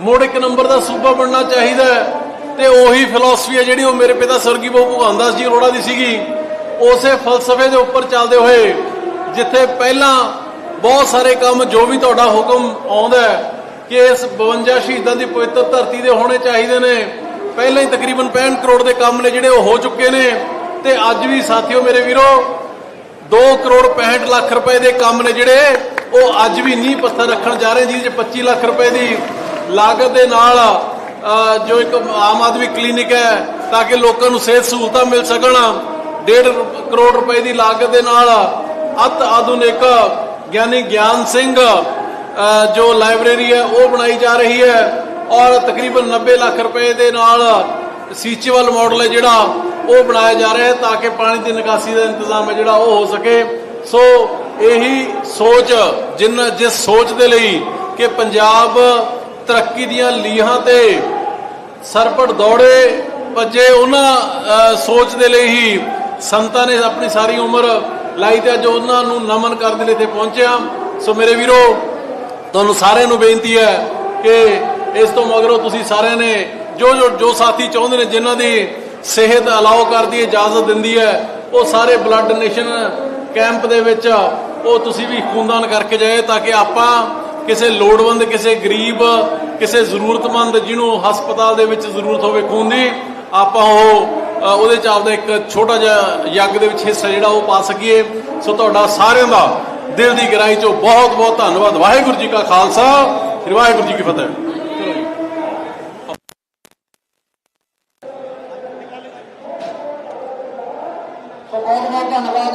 ਮੁੜ ਇੱਕ ਨੰਬਰ ਦਾ ਸੂਬਾ ਬਣਨਾ ਚਾਹੀਦਾ ਹੈ। ਤੇ ਉਹੀ ਫਿਲਾਸਫੀ ਹੈ ਜਿਹੜੀ ਉਹ ਮੇਰੇ ਪਿਤਾ ਸਵਰਗੀ ਬਾਬੂ ਭਗਵਾਨ ਦਾਸ ਜੀ ਅਰੋੜਾ ਦੀ ਸੀਗੀ। ਉਸੇ ਫਲਸਫੇ ਦੇ ਉੱਪਰ ਚੱਲਦੇ ਹੋਏ, ਜਿੱਥੇ ਪਹਿਲਾਂ ਬਹੁਤ ਸਾਰੇ ਕੰਮ ਜੋ ਵੀ ਤੁਹਾਡਾ ਹੁਕਮ ਆਉਂਦਾ ਕਿ ਇਸ 52 ਸ਼ਹੀਦਾਂ ਦੀ ਪਵਿੱਤਰ ਧਰਤੀ ਦੇ ਹੋਣੇ ਚਾਹੀਦੇ ਨੇ, ਪਹਿਲਾਂ ਹੀ ਤਕਰੀਬਨ 65 ਕਰੋੜ ਦੇ ਕੰਮ ਨੇ ਜਿਹੜੇ ਉਹ ਹੋ ਚੁੱਕੇ ਨੇ। ਤੇ ਅੱਜ ਵੀ ਸਾਥੀਓ ਮੇਰੇ ਵੀਰੋ 2 ਕਰੋੜ 65 ਲੱਖ ਰੁਪਏ ਦੇ ਕੰਮ ਨੇ ਜਿਹੜੇ ਉਹ ਅੱਜ ਵੀ ਨੀਂਹ ਪੱਥਰ ਰੱਖਣ ਜਾ ਰਹੇ ਜਿਹਦੇ ਚ 25 ਲੱਖ ਰੁਪਏ ਦੀ ਲਾਗਤ ਦੇ ਨਾਲ ਜੋ ਇੱਕ ਆਮ ਆਦਮੀ ਕਲੀਨਿਕ ਹੈ, ਤਾਂ ਕਿ ਲੋਕਾਂ ਨੂੰ ਸਿਹਤ ਸਹੂਲਤਾਂ ਮਿਲ ਸਕਣ 1.5 ਕਰੋੜ ਰੁਪਏ ਦੀ ਲਾਗਤ ਦੇ ਨਾਲ, ਅਤ ਆਧੁਨਿਕ ਗਿਆਨੀ ਗਿਆਨ ਸਿੰਘ ਜੋ ਲਾਇਬ੍ਰੇਰੀ ਹੈ, ਉਹ ਬਣਾਈ ਜਾ ਰਹੀ ਹੈ, ਔਰ ਤਕਰੀਬਨ 90 ਲੱਖ ਰੁਪਏ ਦੇ ਨਾਲ ਸੀਚੇਵਲ ਮਾਡਲ ਹੈ ਜਿਹੜਾ, ਉਹ ਬਣਾਇਆ ਜਾ ਰਿਹਾ ਹੈ, ਤਾਂ ਕਿ ਪਾਣੀ ਦੀ ਨਿਕਾਸੀ ਦਾ ਇੰਤਜ਼ਾਮ ਹੈ ਜਿਹੜਾ, ਉਹ ਹੋ ਸਕੇ। ਸੋ, ਇਹੀ ਸੋਚ, ਜਿੰਨ, ਜਿਸ ਸੋਚ ਦੇ ਲਈ ਕਿ ਪੰਜਾਬ ਤਰੱਕੀ ਦੀਆਂ ਲੀਹਾਂ ਤੇ ਸਰਪਟ ਦੌੜੇ, ਭੱਜੇ ਉਹਨਾਂ ਸੋਚ ਦੇ ਲਈ ਹੀ ਸੰਤਾਂ ਨੇ ਆਪਣੀ ਸਾਰੀ ਉਮਰ ਲਾਈ ਤੇ ਅੱਜ ਉਹਨਾਂ ਨੂੰ ਨਮਨ ਕਰਨ ਦੇ ਲਈ ਇੱਥੇ ਪਹੁੰਚਿਆ। ਸੋ ਮੇਰੇ ਵੀਰੋ, ਤੁਹਾਨੂੰ ਸਾਰਿਆਂ ਨੂੰ ਬੇਨਤੀ ਹੈ ਕਿ ਇਸ ਤੋਂ ਮਗਰੋਂ ਤੁਸੀਂ ਸਾਰਿਆਂ ਨੇ ਜੋ ਜੋ ਜੋ ਸਾਥੀ ਚਾਹੁੰਦੇ ਨੇ, ਜਿਨ੍ਹਾਂ ਦੀ ਸਿਹਤ ਅਲਾਉ ਕਰਦੀ ਹੈ, ਇਜਾਜ਼ਤ ਦਿੰਦੀ ਹੈ, ਉਹ ਸਾਰੇ ਬਲੱਡ ਡੋਨੇਸ਼ਨ ਕੈਂਪ ਦੇ ਵਿੱਚ ਉਹ ਤੁਸੀਂ ਵੀ ਖੂਨਦਾਨ ਕਰਕੇ ਜਾਏ ਤਾਂ ਕਿ ਆਪਾਂ ਕਿਸੇ ਲੋੜਵੰਦ, ਕਿਸੇ ਗਰੀਬ ਕਿਸੇ ਜ਼ਰੂਰਤਮੰਦ ਜਿਹਨੂੰ ਹਸਪਤਾਲ ਦੇ ਵਿੱਚ ਜ਼ਰੂਰਤ ਹੋਵੇ ਖੂਨ ਦੀ ਆਪਾਂ ਉਹ ਉਹਦੇ ਚ ਆਪਦਾ ਇੱਕ ਛੋਟਾ ਜਿਹਾ ਯੱਗ ਦੇ ਵਿੱਚ ਹਿੱਸਾ ਜਿਹੜਾ ਉਹ ਪਾ ਸਕੀਏ। ਸੋ ਤੁਹਾਡਾ ਸਾਰਿਆਂ ਦਾ ਦਿਲ ਦੀ ਗਹਿਰਾਈ ਚੋਂ ਬਹੁਤ ਬਹੁਤ ਧੰਨਵਾਦ। ਵਾਹਿਗੁਰੂ ਜੀ ਕਾ ਖਾਲਸਾ ਸ੍ਰੀ ਵਾਹਿਗੁਰੂ ਜੀ ਕੀ ਫਤਿਹ। ਸੋ ਬਹੁਤ ਬਹੁਤ ਧੰਨਵਾਦ।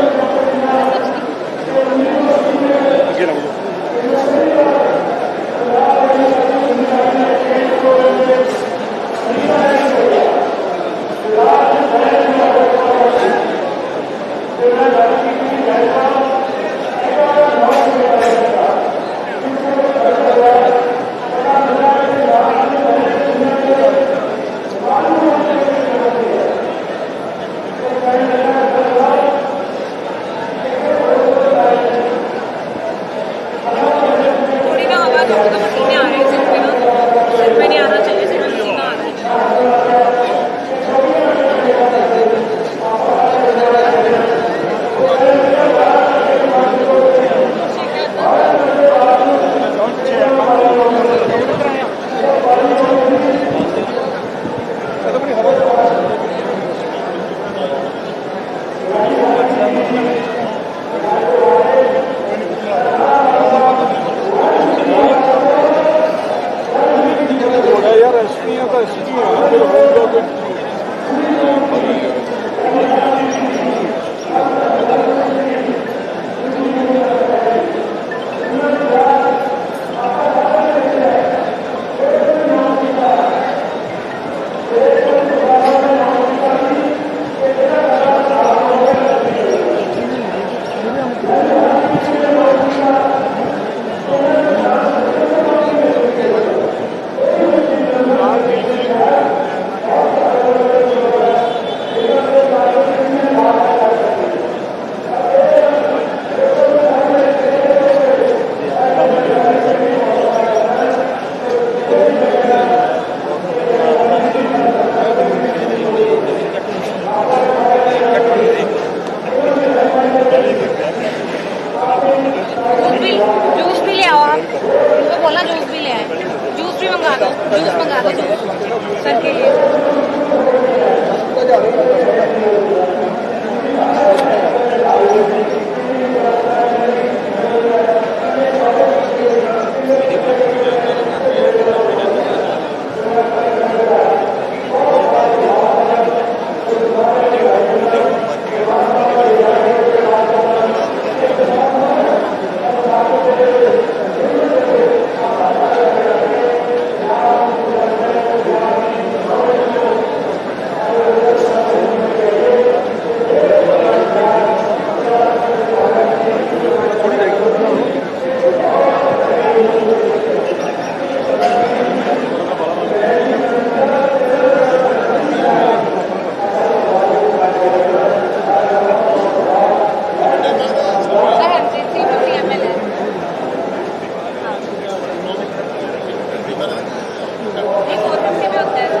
biblioteca.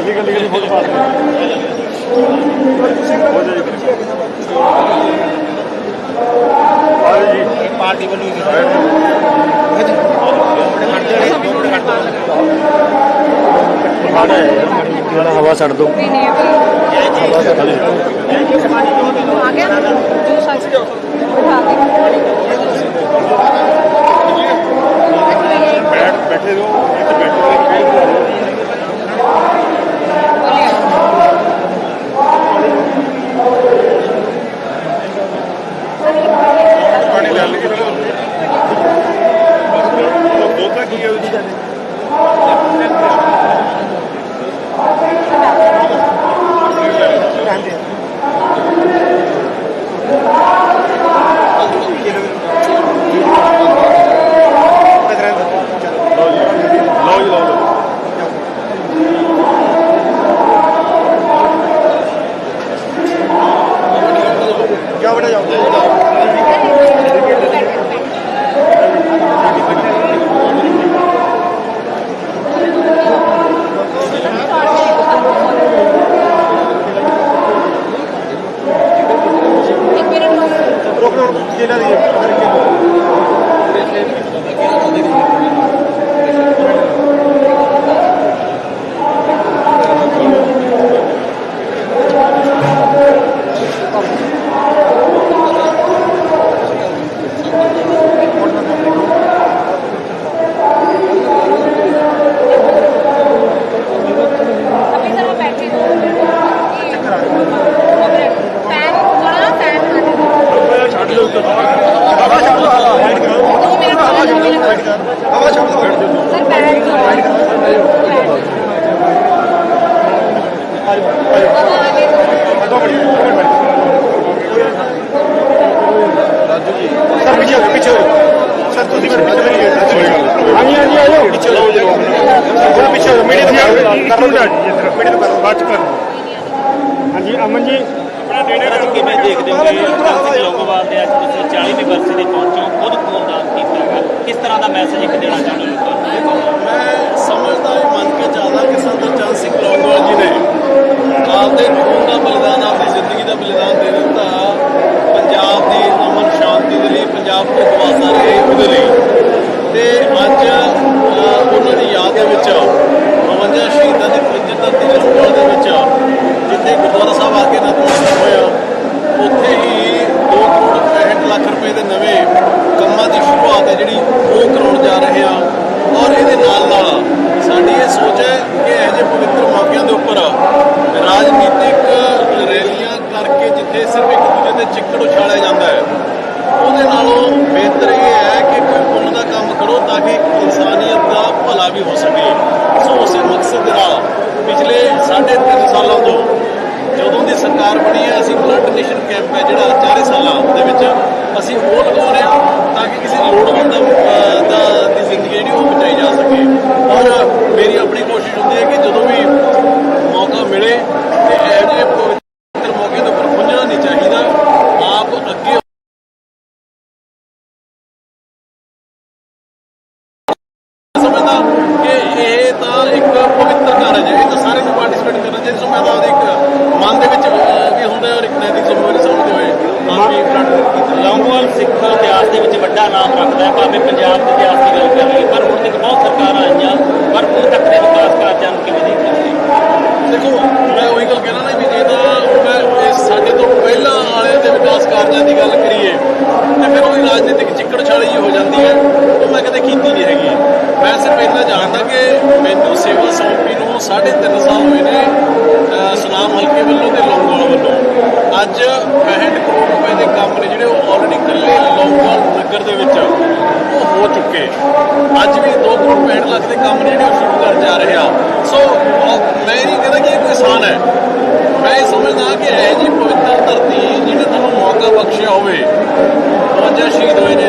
ਅਸੀਂ ਗੱਲ ਕਰੀ ਫੋਟੋ ਪਾ ਦਿੰਦੇ ਜੀ। ਪਾਰਟੀ ਵੱਲੋਂ ਹੀ ਜਿਹੜਾ ਹਵਾ ਛੱਡ ਦੋ ਹਵਾ ਛੱਡ ਦੋ ਆ ਗਿਆ ਜੂਸ ਆ ਗਿਆ? ਬੈਠੇ ਰਹੋ। ਇੱਥੇ ਬੈਠੇ ਰਹੋ ਕੀ ਗੱਲ ਹੈ। ਦੋਤਾ ਕੀ ਹੈ ਉਹਦੀ iya. ਅੱਜ ਵੀ 2 ਕਰੋੜ 65 ਲੱਖ ਦੇ ਕੰਮ ਜਿਹੜੇ ਉਹ ਸ਼ੁਰੂ ਕਰ ਜਾ ਰਹੇ ਆ। ਸੋ ਮੈਂ ਨਹੀਂ ਕਹਿੰਦਾ ਕਿ ਇਹ ਕੋਈ ਆਸਾਨ ਹੈ। ਮੈਂ ਇਹ ਸਮਝਦਾ ਕਿ ਇਹ ਜੀ ਪਵਿੱਤਰ ਧਰਤੀ ਜਿਹਨੇ ਤੁਹਾਨੂੰ ਮੌਕਾ ਬਖਸ਼ਿਆ ਹੋਵੇ। 52 ਸ਼ਹੀਦ ਹੋਏ ਨੇ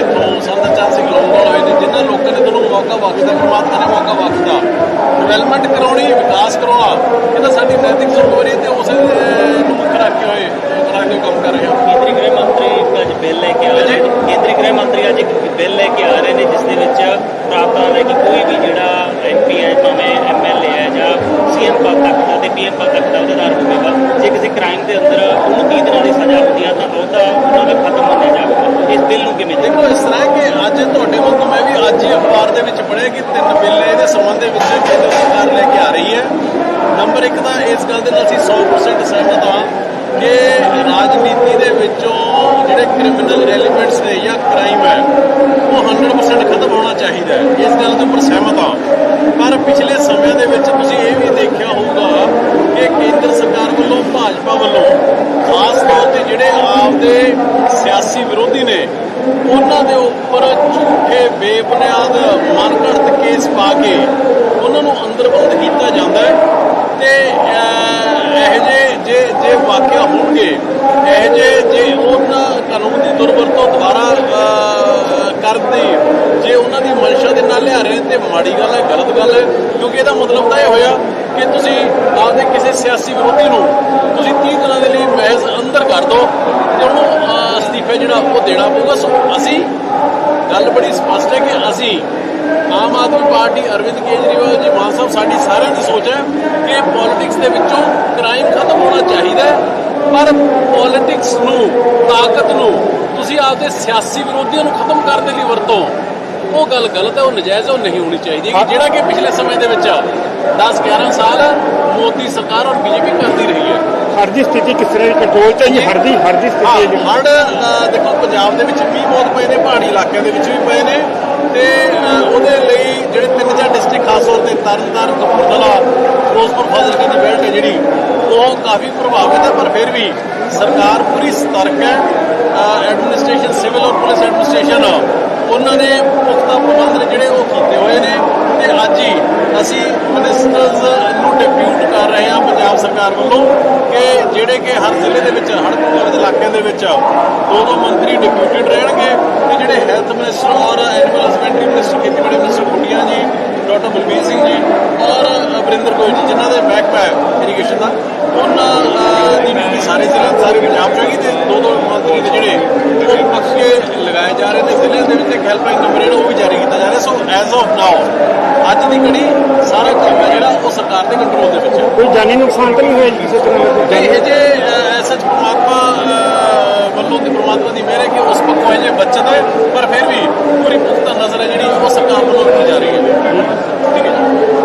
100% ਸਹਿਮਤ ਹਾਂ ਕਿ ਰਾਜਨੀਤੀ ਦੇ ਵਿੱਚੋਂ ਜਿਹੜੇ ਕ੍ਰਿਮੀਨਲ ਐਲੀਮੈਂਟਸ ਨੇ ਜਾਂ ਕ੍ਰਾਈਮ ਹੈ, ਉਹ 100% ਖਤਮ ਹੋਣਾ ਚਾਹੀਦਾ ਹੈ। ਇਸ ਗੱਲ ਦੇ ਉੱਪਰ ਸਹਿਮਤ ਹਾਂ। ਪਰ ਪਿਛਲੇ ਸਮਿਆਂ ਦੇ ਵਿੱਚ ਤੁਸੀਂ ਇਹ ਵੀ ਦੇਖਿਆ ਹੋਊਗਾ ਕਿ ਕੇਂਦਰ ਸਰਕਾਰ ਵੱਲੋਂ, ਭਾਜਪਾ ਵੱਲੋਂ, ਖਾਸ ਤੌਰ ਤੇ ਜਿਹੜੇ ਆਪ ਦੇ ਸਿਆਸੀ ਵਿਰੋਧੀ ਨੇ, ਉਹਨਾਂ ਦੇ ਉੱਪਰ ਝੂਠੇ, ਬੇਬੁਨਿਆਦ ਮਨਗੜਤ ਕੇਸ ਪਾ ਕੇ ਉਹਨਾਂ ਨੂੰ ਅੰਦਰ ਬੰਦ ਕੀਤਾ ਜਾਂਦਾ ਹੈ। ਤੇ ਇਹੋ ਜਿਹੇ ਜੇ ਜੇ ਵਾਕਿਆ ਹੋਣਗੇ ਇਹੋ ਜਿਹੇ ਜੇ ਉਹਨਾਂ ਕਾਨੂੰਨ ਦੀ ਦੁਰਵਰਤੋਂ ਦੁਬਾਰਾ ਅਹ, ਕਰਦੇ ਜੇ ਉਹਨਾਂ ਦੀ ਮਨਸ਼ਾ ਦੇ ਨਾਲ ਲਿਆ ਰਹੇ ਨੇ ਤੇ ਮਾੜੀ ਗੱਲ ਹੈ ਗਲਤ ਗੱਲ ਹੈ ਕਿਉਂਕਿ ਇਹਦਾ ਮਤਲਬ ਤਾਂ ਇਹ ਹੋਇਆ ਕਿ ਤੁਸੀਂ ਆਪਦੇ ਕਿਸੇ ਸਿਆਸੀ ਵਿਰੋਧੀ ਨੂੰ ਤੁਸੀਂ 30 ਦਿਨਾਂ ਦੇ ਲਈ ਮਹਿਜ਼ ਅੰਦਰ ਕਰ ਦਿਓ ਤੇ ਉਹਨੂੰ ਅਸਤੀਫਾ ਜਿਹੜਾ ਉਹ ਦੇਣਾ ਪਊਗਾ। ਸੋ ਅਸੀਂ ਗੱਲ ਬੜੀ ਸਪਸ਼ਟ ਹੈ ਕਿ ਅਸੀਂ ਆਮ ਆਦਮੀ ਪਾਰਟੀ ਅਰਵਿੰਦ ਕੇਜਰੀਵਾਲ ਜੀ ਮਾਨ ਸਾਹਿਬ, ਸਾਡੀ ਸਾਰਿਆਂ ਦੀ ਸੋਚ ਹੈ ਕਿ ਪੋਲਿਟਿਕਸ ਦੇ ਵਿੱਚੋਂ ਕ੍ਰਾਈਮ ਖਤਮ ਹੋਣਾ ਚਾਹੀਦਾ ਪਰ ਪੋਲਿਟਿਕਸ ਨੂੰ, ਤਾਕਤ ਨੂੰ ਤੁਸੀਂ ਆਪਦੇ ਸਿਆਸੀ ਵਿਰੋਧੀਆਂ ਨੂੰ ਖਤਮ ਕਰਨ ਦੇ ਲਈ ਵਰਤੋ। ਉਹ ਗੱਲ ਗਲਤ ਹੈ, ਉਹ ਨਜਾਇਜ਼ ਉਹ ਨਹੀਂ ਹੋਣੀ ਚਾਹੀਦੀ ਜਿਹੜਾ ਕਿ ਪਿਛਲੇ ਸਮੇਂ ਦੇ ਵਿੱਚ 10 11 ਸਾਲ ਮੋਦੀ ਸਰਕਾਰ ਔਰ ਬੀਜੇਪੀ ਕਰਦੀ ਰਹੀ ਹੈ। ਹੜ ਦੀ ਸਥਿਤੀ ਕਿਸ ਤਰ੍ਹਾਂ ਦੀ ਕੰਟਰੋਲ ਚ ਹੈ ਜੀ? ਹੜ ਦੀ ਹੜ ਦੀ ਸਥਿਤੀ ਹੈ ਜੀ। ਹੜ ਦੇਖੋ ਪੰਜਾਬ ਦੇ ਵਿੱਚ ਵੀ ਬਹੁਤ ਪਏ ਨੇ ਪਹਾੜੀ ਇਲਾਕਿਆਂ ਦੇ ਵਿੱਚ ਵੀ ਪਏ ਨੇ ਤੇ ਉਹਦੇ ਲਈ ਜਿਹੜੇ ਤਿੰਨ ਚਾਰ ਡਿਸਟ੍ਰਿਕਟ ਖਾਸ ਤੌਰ ਤੇ ਤਰਨਤਾਰਨ ਕਪੂਰਥਲਾ ਫਿਰੋਜ਼ਪੁਰ ਫਾਜ਼ਿਲਕਾ ਦੀ ਬੈਲਟ ਹੈ ਜਿਹੜੀ ਉਹ ਕਾਫੀ ਪ੍ਰਭਾਵਿਤ ਹੈ ਪਰ ਫਿਰ ਵੀ ਸਰਕਾਰ ਪੂਰੀ ਸਤਰਕ ਹੈ। ਐਡਮਿਨਿਸਟ੍ਰੇਸ਼ਨ ਸਿਵਲ ਔਰ ਪੁਲਿਸ ਐਡਮਿਨਿਸਟ੍ਰੇਸ਼ਨ ਉਹਨਾਂ ਨੇ ਪੁਖਤਾ ਪ੍ਰਬੰਧ ਨੇ ਜਿਹੜੇ ਉਹ ਕੀਤੇ ਹੋਏ ਨੇ ਤੇ ਅੱਜ ਹੀ ਅਸੀਂ ਮਿਨਿਸਟਰਸ ਨੂੰ ਡਿਪਿਊਟ ਕਰ ਰਹੇ ਹਾਂ ਪੰਜਾਬ ਸਰਕਾਰ ਵੱਲੋਂ ਕਿ ਜਿਹੜੇ ਕਿ ਹਰ ਜ਼ਿਲ੍ਹੇ ਦੇ ਵਿੱਚ ਹੜ੍ਹ ਪ੍ਰਭਾਵਿਤ ਇਲਾਕਿਆਂ ਦੇ ਵਿੱਚ ਦੋ ਦੋ ਮੰਤਰੀ ਡਿਪਿਊਟਡ ਰਹਿਣਗੇ ਤੇ ਜਿਹੜੇ ਹੈਲਥ ਮਿਨਿਸਟਰ ਔਰ ਐਨੀਮਲ ਹਸਬੈਂਡਰੀ ਮਿਨਿਸਟਰ ਖੇਤੀਬਾੜੀ ਮਿਨਿਸਟਰ ਖੁੱਡੀਆਂ ਜੀ, ਡਾਕਟਰ ਬਲਬੀਰ ਸਿੰਘ ਜੀ ਨਰਿੰਦਰ ਗੋਇਲ ਜੀ ਜਿਨ੍ਹਾਂ ਦੇ ਮਹਿਕਮਾ ਹੈ ਇਰੀਗੇਸ਼ਨ ਦਾ ਉਹਨਾਂ ਦੀ ਵੀ ਸਾਰੇ ਜ਼ਿਲ੍ਹਾ ਸਾਰੇ ਪੰਜਾਬ ਚਾਹੀਏ ਤੇ ਦੋ ਦੋ ਮੰਤਰੀ ਦੇ ਜਿਹੜੇ ਉਹ ਪੱਕੇ ਲਗਾਏ ਜਾ ਰਹੇ ਨੇ ਜ਼ਿਲ੍ਹਿਆਂ ਦੇ ਵਿੱਚ ਇੱਕ ਹੈਲਪਲਾਈਨ ਨੰਬਰ ਜਿਹੜਾ ਉਹ ਵੀ ਜਾਰੀ ਕੀਤਾ ਜਾ ਰਿਹਾ। ਸੋ ਐਜ਼ ਆਫ ਨਾਓ ਅੱਜ ਦੀ ਘੜੀ ਸਾਰਾ ਕੰਮ ਹੈ ਜਿਹੜਾ ਉਹ ਸਰਕਾਰ ਦੇ ਕੰਟਰੋਲ ਦੇ ਵਿੱਚ ਹੈ। ਕੋਈ ਜਾਨੀ ਨੁਕਸਾਨ ਤਾਂ ਨਹੀਂ ਹੋਇਆ ਜੀ ਸੱਚ ਇਹ ਜੇ ਸੱਚ ਪਰਮਾਤਮਾ ਵੱਲੋਂ ਤੇ ਪਰਮਾਤਮਾ ਦੀ ਮਿਹਰ ਹੈ ਕਿ ਉਸ ਪੱਖੋਂ ਇਹ ਬਚਤ ਹੈ ਪਰ ਫਿਰ ਵੀ ਪੂਰੀ ਪੁਖਤਾ ਨਜ਼ਰ ਹੈ ਜਿਹੜੀ ਉਹ ਸਰਕਾਰ ਵੱਲੋਂ ਰੱਖੀ ਜਾ ਰਹੀ ਹੈ। ਠੀਕ ਹੈ